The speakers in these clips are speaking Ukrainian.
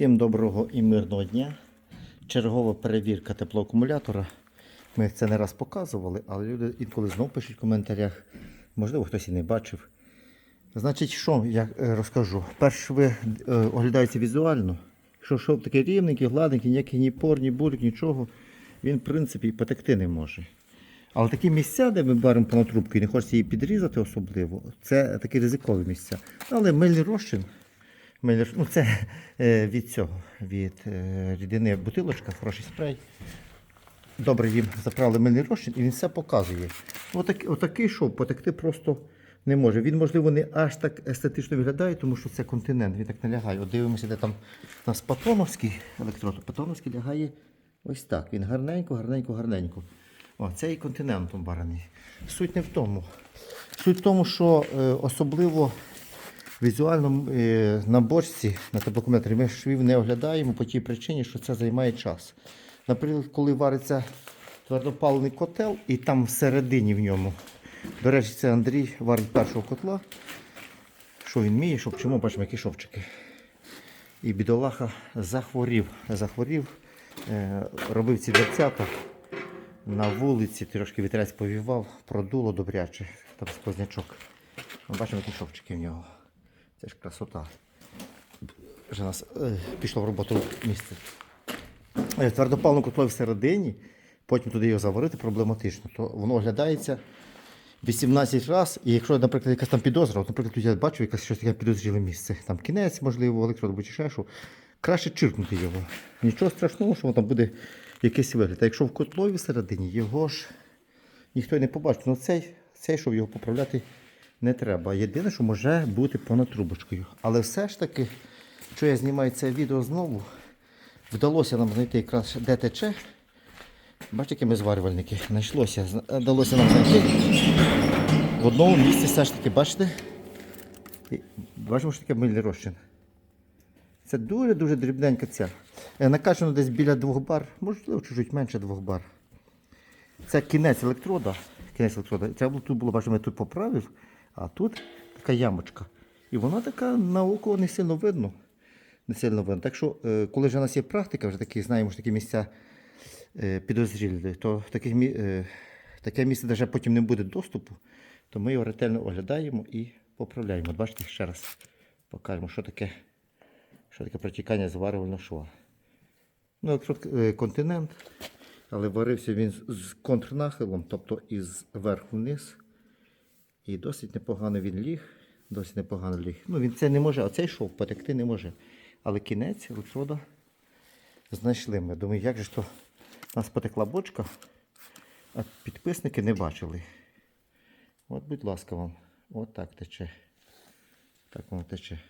Всім доброго і мирного дня. Чергова перевірка теплоакумулятора. Ми це не раз показували, але люди інколи знов пишуть в коментарях. Можливо, хтось і не бачив. Значить, що я е, розкажу? Перш ви е, оглядаєте візуально. Якщо шов такий рівненький, гладенький, ніякий ні пор, ні бурик, нічого, він, в принципі, і потекти не може. Але такі місця, де ми беремо панотрубку і не хочеться її підрізати особливо, це такі ризикові місця. Але мильний, розчин- ну це е, від цього, від е, рідини бутилочка, хороший спрей. Добре їм заправили мильний розчин і він все показує. Отак, отакий шов потекти просто не може. Він, можливо, не аж так естетично виглядає, тому що це континент, він так не лягає. От дивимося, де там у нас патоновський електрод. Патоновський лягає ось так. Він гарненько, гарненько, гарненько. О, це і континентом бараний. Суть не в тому. Суть в тому, що е, особливо візуально е, на бочці, на теплокометрі ми швів не оглядаємо по тій причині, що це займає час. Наприклад, коли вариться твердопаливний котел і там всередині в ньому. До речі, це Андрій варить першого котла. Що він вміє, щоб чому бачимо, які шовчики. І бідолаха захворів. Захворів, е, робив ці дверцята на вулиці, трошки вітерець повівав, продуло добряче, там сквознячок. Бачимо, які шовчики в нього. Це ж красота. Вже нас пішло в роботу місце. Е, Твердопаливну котло всередині, потім туди його заварити проблематично, то воно оглядається 18 разів. І якщо, наприклад, якась там підозра, от, наприклад, тут я бачу якесь щось таке підозріле місце, там кінець, можливо, електрод або чи ще що, краще чиркнути його. Нічого страшного, що воно там буде якийсь вигляд. А якщо в котлові всередині, його ж ніхто й не побачить. Ну цей, цей щоб його поправляти не треба. Єдине, що може бути понад трубочкою. Але все ж таки, що я знімаю це відео знову, вдалося нам знайти якраз де тече. Бачите, які ми зварювальники. Знайшлося, вдалося нам знайти. В одному місці все ж таки, бачите? Бачимо, що таке мильний розчин. Це дуже-дуже дрібненька ця. Е, Накачано десь біля 2 бар, можливо, чуть-чуть менше 2 бар. Це кінець електрода. Кінець електрода. Треба було тут було, бачимо, я тут поправив, а тут така ямочка. І вона така на око не сильно видно. Не сильно видно. Так що, е, коли вже у нас є практика, вже такі, знаємо, що такі місця е, підозрілі, то таких, е, таке місце, де потім не буде доступу, то ми його ретельно оглядаємо і поправляємо. Бачите, ще раз покажемо, що таке, що таке протікання зварювального шва. Ну, е, континент, але варився він з контрнахилом, тобто із верху вниз. І досить непогано він ліг. Досить непогано ліг. Ну, він це не може, оцей шов потекти не може. Але кінець електрода знайшли ми. Думаю, як же то у нас потекла бочка, а підписники не бачили. От, будь ласка, вам. От так тече. Так воно тече.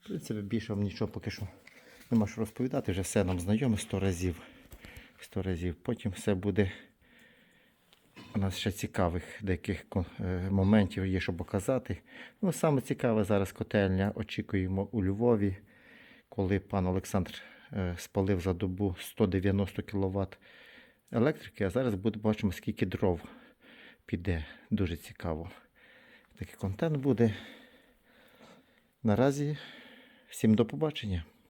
В принципі, більше вам нічого поки що нема що розповідати. Вже все нам знайоме 100 разів. 100 разів. Потім все буде. У нас ще цікавих деяких е, моментів є, що показати. Ну, саме цікаве зараз котельня очікуємо у Львові, коли пан Олександр е, спалив за добу 190 кВт електрики, а зараз буде, бачимо, скільки дров піде. Дуже цікаво. Такий контент буде. Наразі всім до побачення.